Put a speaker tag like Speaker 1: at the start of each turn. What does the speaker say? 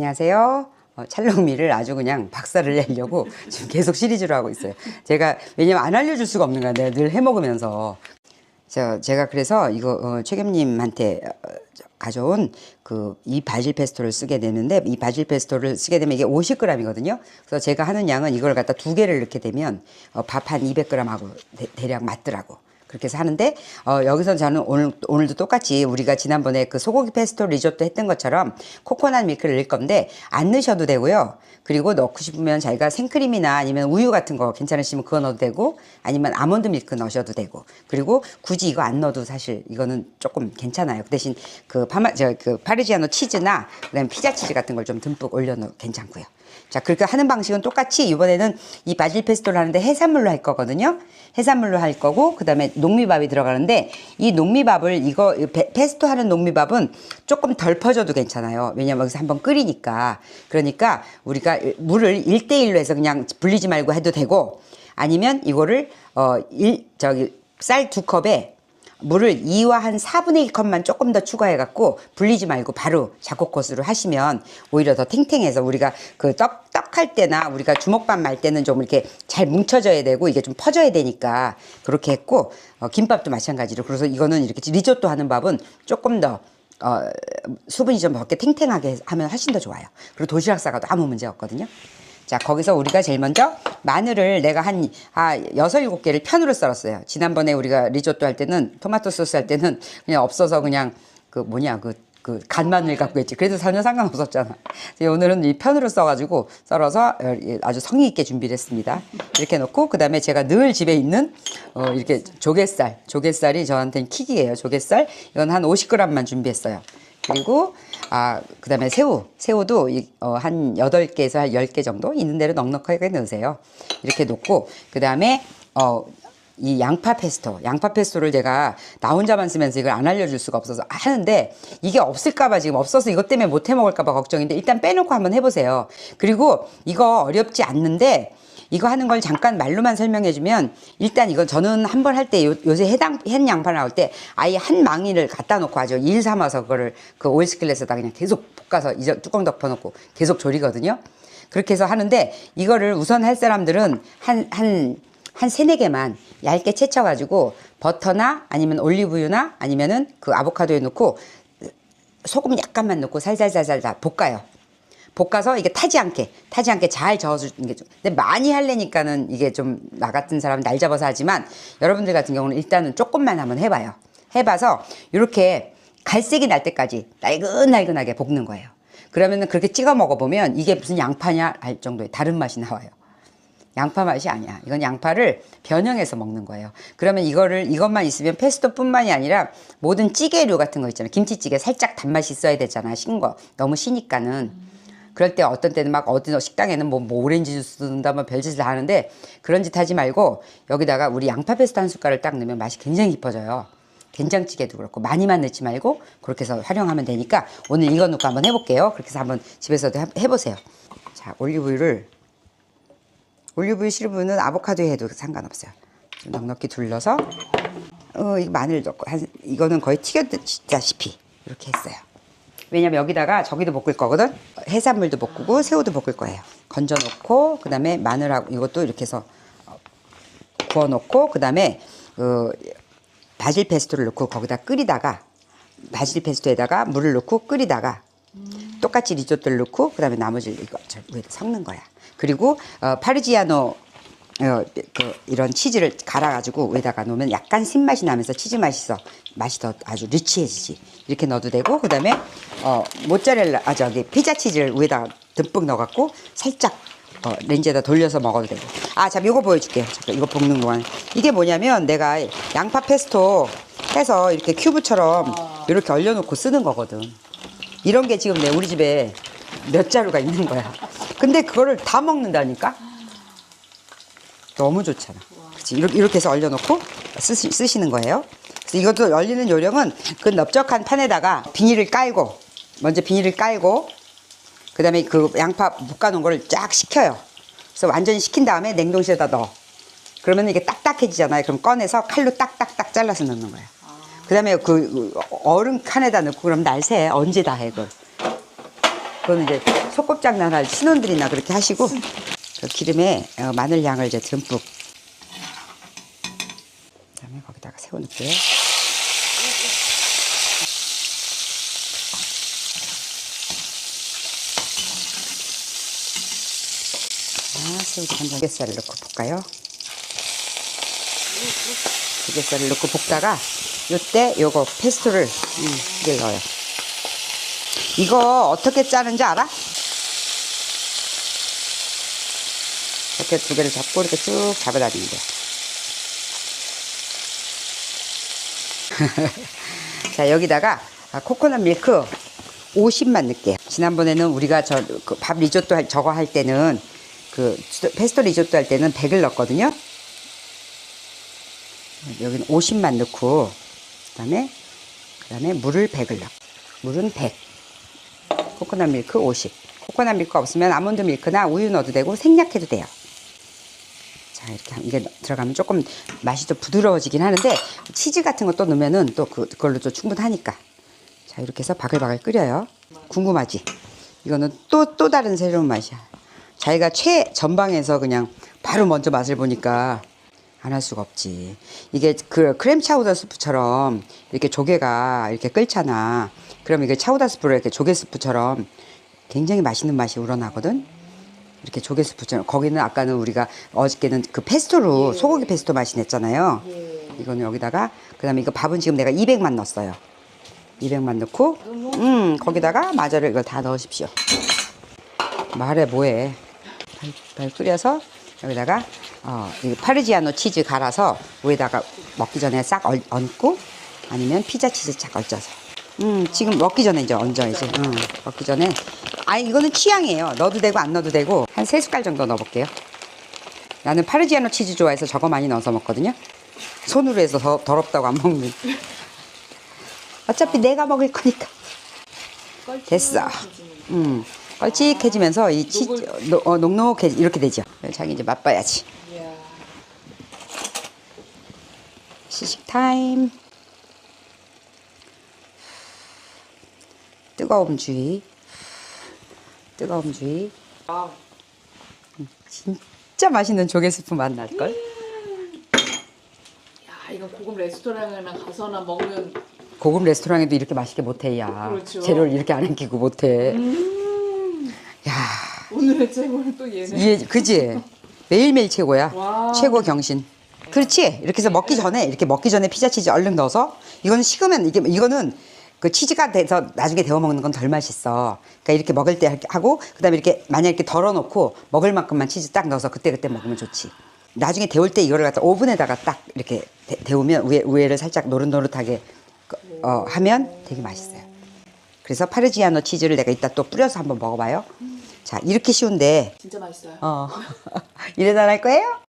Speaker 1: 안녕하세요. 어, 찰롱미를 아주 그냥 박살을 내려고 지금 계속 시리즈로 하고 있어요. 제가 왜냐면 안 알려줄 수가 없는 거야. 내가 늘 해먹으면서. 저 제가 그래서 이거 어, 최겸님한테 어, 저, 가져온 그 이 바질 페스토를 쓰게 되는데 이 바질 페스토를 쓰게 되면 이게 50g이거든요. 그래서 제가 하는 양은 이걸 갖다 두 개를 넣게 되면 어, 밥한 200g하고 대 략 맞더라고. 그렇게 해서 하는데 어, 여기서 저는 오늘 오늘도 똑같이 우리가 지난번에 그 소고기 페스토 리조또 했던 것처럼 코코넛 밀크를 넣을 건데 안 넣으셔도 되고요. 그리고 넣고 싶으면 자기가 생크림이나 아니면 우유 같은 거 괜찮으시면 그거 넣어도 되고 아니면 아몬드 밀크 넣으셔도 되고 그리고 굳이 이거 안 넣어도 사실 이거는 조금 괜찮아요. 그 대신 그 파마 저그 파르지아노 치즈나 그다음에 피자 치즈 같은 걸 좀 듬뿍 올려 넣어도 괜찮고요. 자, 그렇게 하는 방식은 똑같이 이번에는 이 바질 페스토를 하는데 해산물로 할 거거든요. 해산물로 할 거고 그다음에 녹미밥이 들어가는데 이 녹미밥을 이거 이 페- 페스토 하는 녹미밥은 조금 덜 퍼져도 괜찮아요. 왜냐면 여기서 한번 끓이니까. 그러니까 우리가 물을 1대1로 해서 그냥 불리지 말고 해도 되고 아니면 이거를 어, 일, 저기 쌀 두 컵에 물을 2와 한 4분의 1컵만 조금 더 추가해 갖고 불리지 말고 바로 작곡코스로 하시면 오히려 더 탱탱해서 우리가 그 떡, 떡할 때나 우리가 주먹밥 말 때는 좀 이렇게 잘 뭉쳐져야 되고 이게 좀 퍼져야 되니까 그렇게 했고 어, 김밥도 마찬가지로 그래서 이거는 이렇게 리조또 하는 밥은 조금 더 어, 수분이 좀 적게 탱탱하게 하면 훨씬 더 좋아요. 그리고 도시락 싸가도 아무 문제 없거든요. 자, 거기서 우리가 제일 먼저 마늘을 내가 한, 아, 여섯, 일곱 개를 편으로 썰었어요. 지난번에 우리가 리조또 할 때는 토마토 소스 할 때는 그냥 없어서 그냥 그 뭐냐, 그, 그 간마늘 갖고 했지. 그래도 전혀 상관없었잖아. 오늘은 이 편으로 써가지고 썰어서 어, 예, 아주 성의 있게 준비를 했습니다. 이렇게 놓고 그 다음에 제가 늘 집에 있는 어, 이렇게 조갯살. 조갯살이 저한테는 킥이에요. 조갯살. 이건 한 50g만 준비했어요. 그리고 아 그 다음에 새우. 새우도 이, 어, 한 여덟 개에서한 열개 정도 있는 대로 넉넉하게 넣으세요. 이렇게 놓고 그 다음에 어 이 양파 페스토, 양파 페스토를 제가 나 혼자만 쓰면서 이걸 안 알려줄 수가 없어서 하는데 이게 없을까봐 지금 없어서 이것 때문에 못 해먹을까봐 걱정인데 일단 빼놓고 한번 해보세요. 그리고 이거 어렵지 않는데 이거 하는 걸 잠깐 말로만 설명해 주면 일단 이건 저는 한 번 할 때 요새 해당 햇 양파 나올 때 아예 한 망이를 갖다 놓고 아주 일 삼아서 그거를 그 오일스킬렛에다 그냥 계속 볶아서 이제 뚜껑 덮어놓고 계속 졸이거든요. 그렇게 해서 하는데 이거를 우선 할 사람들은 한 한 한 세네 개만 얇게 채쳐 가지고 버터나 아니면 올리브유나 아니면은 그 아보카도에 넣고 소금 약간만 넣고 살살살살 다 볶아요. 볶아서 이게 타지 않게 타지 않게 잘 저어주는 게 좀. 근데 많이 하려니까는 이게 좀 나 같은 사람은 날 잡아서 하지만 여러분들 같은 경우는 일단은 조금만 한번 해봐요. 해봐서 이렇게 갈색이 날 때까지 날근날근하게 볶는 거예요. 그러면은 그렇게 찍어 먹어보면 이게 무슨 양파냐 할 정도의 다른 맛이 나와요. 양파 맛이 아니야. 이건 양파를 변형해서 먹는 거예요. 그러면 이거를 이것만 있으면 페스토뿐만이 아니라 모든 찌개류 같은 거 있잖아요. 김치찌개 살짝 단맛이 있어야 되잖아. 신 거. 너무 시니까는. 그럴 때 어떤 때는 막 어디 식당에는 뭐, 뭐 오렌지 주스 넣는다 뭐 별짓을 다 하는데 그런 짓 하지 말고 여기다가 우리 양파 페스토 한 숟갈을 딱 넣으면 맛이 굉장히 깊어져요. 된장찌개도 그렇고 많이만 넣지 말고 그렇게 해서 활용하면 되니까 오늘 이거 넣고 한번 해볼게요. 그렇게 해서 한번 집에서도 해- 해보세요. 자 올리브유를 올리브유 싫으면 아보카도에 해도 상관없어요. 좀 넉넉히 둘러서 어, 이 마늘 넣고 한, 이거는 거의 튀겼다시피 이렇게 했어요. 왜냐면 여기다가 저기도 볶을 거거든. 해산물도 볶고 새우도 볶을 거예요. 건져 놓고 그 다음에 마늘하고 이것도 이렇게 해서 어, 구워 놓고 그 다음에 그 바질 페스토를 넣고 거기다 끓이다가 바질 페스토에다가 물을 넣고 끓이다가 똑같이 리조또를 넣고 그 다음에 나머지를 이거 저 위에다 섞는 거야. 그리고 어, 파르지아노 어, 그 이런 치즈를 갈아가지고 위에다가 놓으면 약간 신맛이 나면서 치즈 맛이 있어 맛이 더 아주 리치해지지 이렇게 넣어도 되고 그 다음에 어, 모짜렐라 아 저기 피자 치즈를 위에다가 듬뿍 넣어갖고 살짝 어, 렌즈에다 돌려서 먹어도 되고 아잠 이거 보여줄게요 잠깐 이거 볶는 동안 이게 뭐냐면 내가 양파 페스토 해서 이렇게 큐브처럼 이렇게 얼려놓고 쓰는 거거든 이런 게 지금 내 우리 집에 몇 자루가 있는 거야 근데 그거를 다 먹는다니까 너무 좋잖아. 그치? 이렇게, 이렇게 해서 얼려놓고 쓰시, 쓰시는 거예요. 그래서 이것도 얼리는 요령은 그 넓적한 판에다가 비닐을 깔고, 먼저 비닐을 깔고, 그 다음에 그 양파 볶아놓은 거를 쫙 식혀요. 그래서 완전히 식힌 다음에 냉동실에다 넣어. 그러면 이게 딱딱해지잖아요. 그럼 꺼내서 칼로 딱딱딱 잘라서 넣는 거야. 그 다음에 그 얼음 칸에다 넣고 그럼 날새 언제 다 해, 그걸. 그거는 이제 소꿉장난 할 신혼들이나 그렇게 하시고 그 기름에 어, 마늘 양을 이제 듬뿍 그다음에 거기다가 새우 넣을게요. 자, 새우도 한번 조개살을 넣고 볶아요. 조개살을 넣고 볶다가 요때 요거 페스토를 음, 이제 넣어요. 이거 어떻게 짜는지 알아? 이렇게 두 개를 잡고 이렇게 쭉 잡아다니는 거야. 자 여기다가 아, 코코넛 밀크 50만 넣을게요. 지난번에는 우리가 저그밥 리조또 할, 저거 할 때는 그 페스토 리조또 할 때는 100을 넣었거든요. 여기는 50만 넣고 그다음에 그다음에 물을 100을 넣어. 물은 100. 코코넛 밀크 50. 코코넛 밀크 없으면 아몬드 밀크나 우유 넣어도 되고 생략해도 돼요. 자 이렇게 한- 이게 들어가면 조금 맛이 좀 부드러워지긴 하는데 치즈 같은 것도 넣으면은 또 그- 그걸로 좀 충분하니까 자 이렇게 해서 바글바글 끓여요 궁금하지 이거는 또또 다른 새로운 맛이야 자기가 최 전방에서 그냥 바로 먼저 맛을 보니까 안 할 수가 없지 이게 그 크렘 차우더 스프처럼 이렇게 조개가 이렇게 끓잖아 그럼 이게 차우더 스프로 이렇게 조개 스프처럼 굉장히 맛있는 맛이 우러나거든 이렇게 조개 스프처럼 거기는 아까는 우리가 어저께는 그 페스토로 소고기 페스토 맛이 냈잖아요. 이거는 여기다가 그다음에 이거 밥은 지금 내가 200만 넣었어요. 200만 넣고 음 거기다가 마저를 이걸 다 넣으십시오. 말해 뭐해? 발, 발 끓여서 여기다가 어, 이 파르지아노 치즈 갈아서 위에다가 먹기 전에 싹 얹, 얹고 아니면 피자 치즈 싹 얹어서. 음 지금 먹기 전에 이제 얹어야지 음, 먹기 전에. 아 이거는 취향이에요. 넣어도 되고 안 넣어도 되고 한 세 숟갈 정도 넣어볼게요. 나는 파르지아노 치즈 좋아해서 저거 많이 넣어서 먹거든요. 손으로 해서 더, 더럽다고 안 먹는. 어차피 내가 먹을 거니까. 됐어. 음 껄찍해지면서 이 치즈 노- 어, 녹록해 이렇게 되죠. 자기 이제 맛봐야지. 시식 타임. 뜨거움 주의. 뜨거움 주의.
Speaker 2: 아,
Speaker 1: 진짜 맛있는 조개 스프 맛 날걸?
Speaker 2: 야, 이건 고급 레스토랑이나 가서나 먹는
Speaker 1: 고급 레스토랑에도 이렇게 맛있게 못해 야.
Speaker 2: 그렇죠.
Speaker 1: 재료를 이렇게 안 남기고 못해. 야
Speaker 2: 오늘의 최고는 또 얘네.
Speaker 1: 이게 그지? 매일매일 최고야.
Speaker 2: 와.
Speaker 1: 최고 경신. 그렇지? 이렇게 해서 먹기 전에 이렇게 먹기 전에 피자 치즈 얼른 넣어서 이거는 식으면 이게 이거는 그 치즈가 돼서 나중에 데워 먹는 건 덜 맛있어. 그러니까 이렇게 먹을 때 이렇게 하고 그 다음에 이렇게 만약 이렇게 덜어놓고 먹을 만큼만 치즈 딱 넣어서 그때 그때 먹으면 좋지. 나중에 데울 때 이거를 갖다 오븐에다가 딱 이렇게 데, 데우면 위에 위에를 살짝 노릇노릇하게 어, 하면 되게 맛있어요. 그래서 파르지아노 치즈를 내가 이따 또 뿌려서 한번 먹어봐요 자 이렇게 쉬운데
Speaker 2: 진짜 맛있어요.
Speaker 1: 어. 이래도 안할 거예요?